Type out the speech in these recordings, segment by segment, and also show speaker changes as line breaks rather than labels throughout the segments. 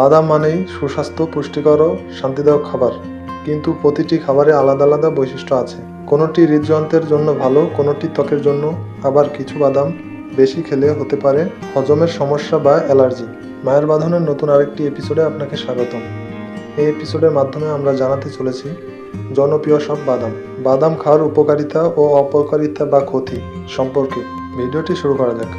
বাদাম মানেই সুস্বাস্থ্য, পুষ্টিকর ও শান্তিদায়ক খাবার। কিন্তু প্রতিটি খাবারে আলাদা আলাদা বৈশিষ্ট্য আছে। কোনোটি হৃদযন্ত্রের জন্য ভালো, কোনোটি ত্বকের জন্য। আবার কিছু বাদাম বেশি খেলে হতে পারে হজমের সমস্যা বা অ্যালার্জি। মায়ের বাঁধনের নতুন আরেকটি এপিসোডে আপনাকে স্বাগতম। এই এপিসোডের মাধ্যমে আমরা জানাতে চলেছি জনপ্রিয় সব বাদাম। বাদাম খাওয়ার উপকারিতা ও অপকারিতা বা ক্ষতি সম্পর্কে। ভিডিওটি শুরু করা যাক।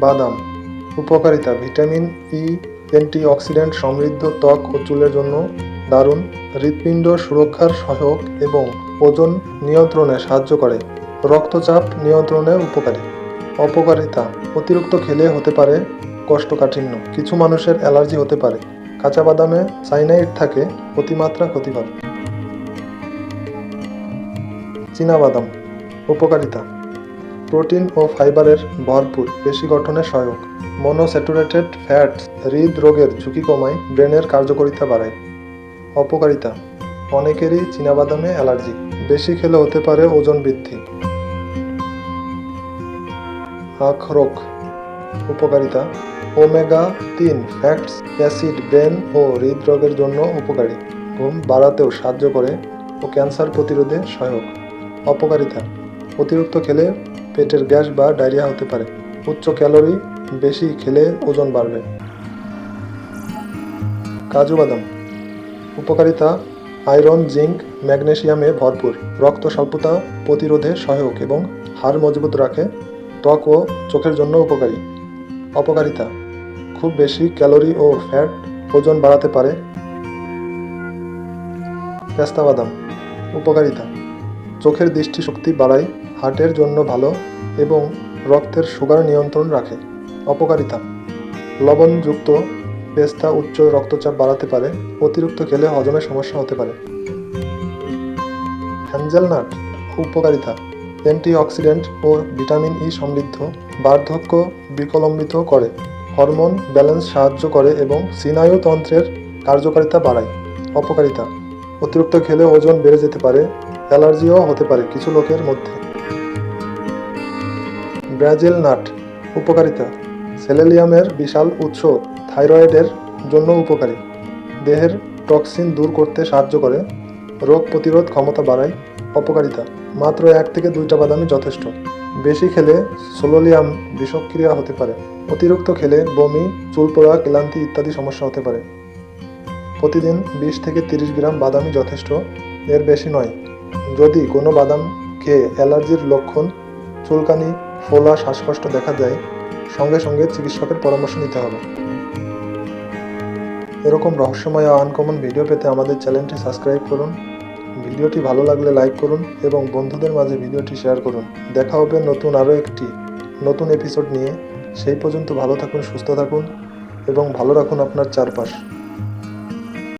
বাদাম উপকারিতা, ভিটামিন ই অ্যান্টিঅক্সিডেন্ট, সমৃদ্ধ ত্বক ও চুলের জন্য দারুণ। হৃৎপিণ্ড সুরক্ষার সহায়ক এবং ওজন নিয়ন্ত্রণে সাহায্য করে। রক্তচাপ নিয়ন্ত্রণে উপকারী। অপকারিতা, অতিরিক্ত খেলে হতে পারে কষ্টকাঠিন্য। কিছু মানুষের অ্যালার্জি হতে পারে। কাঁচা বাদামে সাইনাইড থাকে, অতিমাত্রা ক্ষতিকর। বাদাম উপকারিতা। প্রোটিন ও ফাইবারের ভরপুর পেশি গঠনে সহায়ক। মনোস্যাচুরেটেড ফ্যাটস হৃদরোগের ঝুঁকি কমায় ব্রেনের কার্যকারিতা বাড়ায়। অপকারিতা। অনেকেরই চীনাবাদামে অ্যালার্জি। বেশি খেলে হতে পারে ওজন বৃদ্ধি। আখরোক উপকারিতা। ওমেগা তিন ফ্যাটস অ্যাসিড ব্রেন ও হৃদরোগের জন্য উপকারী। ঘুম বাড়াতেও সাহায্য করে ও ক্যান্সার প্রতিরোধে সহায়ক। অপকারিতা। অতিরিক্ত খেলে পেটের গ্যাস বা ডায়রিয়া হতে পারে। উচ্চ ক্যালোরি বেশি খেলে ওজন বাড়বে। কাজু বাদাম। উপকারিতা, আয়রন, জিঙ্ক ম্যাগনেশিয়ামে ভরপুর। রক্ত স্বল্পতা প্রতিরোধে সহায়ক এবং হাড় মজবুত রাখে, ত্বক ও চোখের জন্য উপকারী। অপকারিতা, খুব বেশি ক্যালোরি ও ফ্যাট ওজন বাড়াতে পারে। পেস্তা বাদাম। উপকারিতা, চোখের দৃষ্টিশক্তি বাড়ায়, হার্টের জন্য ভালো এবং রক্তের সুগার নিয়ন্ত্রণ রাখে। অপকারিতা। লবণযুক্ত পেস্তা উচ্চ রক্তচাপ বাড়াতে পারে, অতিরিক্ত খেলে হজমের সমস্যা হতে পারে। হ্যাঞ্জেলনাট উপকারিতা। অ্যান্টিঅক্সিডেন্ট ও ভিটামিন ই সমৃদ্ধ, বার্ধক্য বিকলম্বিত করে। হরমোন ব্যালেন্স সাহায্য করে এবং স্নায়ুতন্ত্রের কার্যকারিতা বাড়ায়। অপকারিতা। অতিরিক্ত খেলে ওজন বেড়ে যেতে পারে, অ্যালার্জিও হতে পারে কিছু লোকের মধ্যে। ব্রাজিল নাট উপকারিতা। সেলেলিয়ামের বিশাল উৎস থাইরয়েডের জন্য উপকারী। দেহের টক্সিন দূর করতে সাহায্য করে। রোগ প্রতিরোধ ক্ষমতা বাড়ায়। অপকারিতা। মাত্র এক থেকে দুইটা বাদামই যথেষ্ট। বেশি খেলে সোলোলিয়াম বিষক্রিয়া হতে পারে। অতিরিক্ত খেলে বমি, চুল পোড়া, ক্লান্তি ইত্যাদি সমস্যা হতে পারে। প্রতিদিন বিশ থেকে তিরিশ গ্রাম বাদামই যথেষ্ট। এর বেশি নয়। যদি কোনো বাদাম খেয়ে অ্যালার্জির লক্ষণ, চুলকানি ফোলা শ্বাসকষ্ট দেখা দেয়, সঙ্গে সঙ্গে চিকিৎসকের পরামর্শ নিতে হবে। এরকম রহস্যময় ও আনকমন ভিডিও পেতে আমাদের চ্যানেলটি সাবস্ক্রাইব করুন। ভিডিওটি ভালো লাগলে লাইক করুন এবং বন্ধুদের মাঝে ভিডিওটি শেয়ার করুন। দেখা হবে নতুন আরও একটি, নতুন এপিসোড নিয়ে। সেই পর্যন্ত ভালো থাকুন, সুস্থ থাকুন এবং ভালো রাখুন আপনার চারপাশ।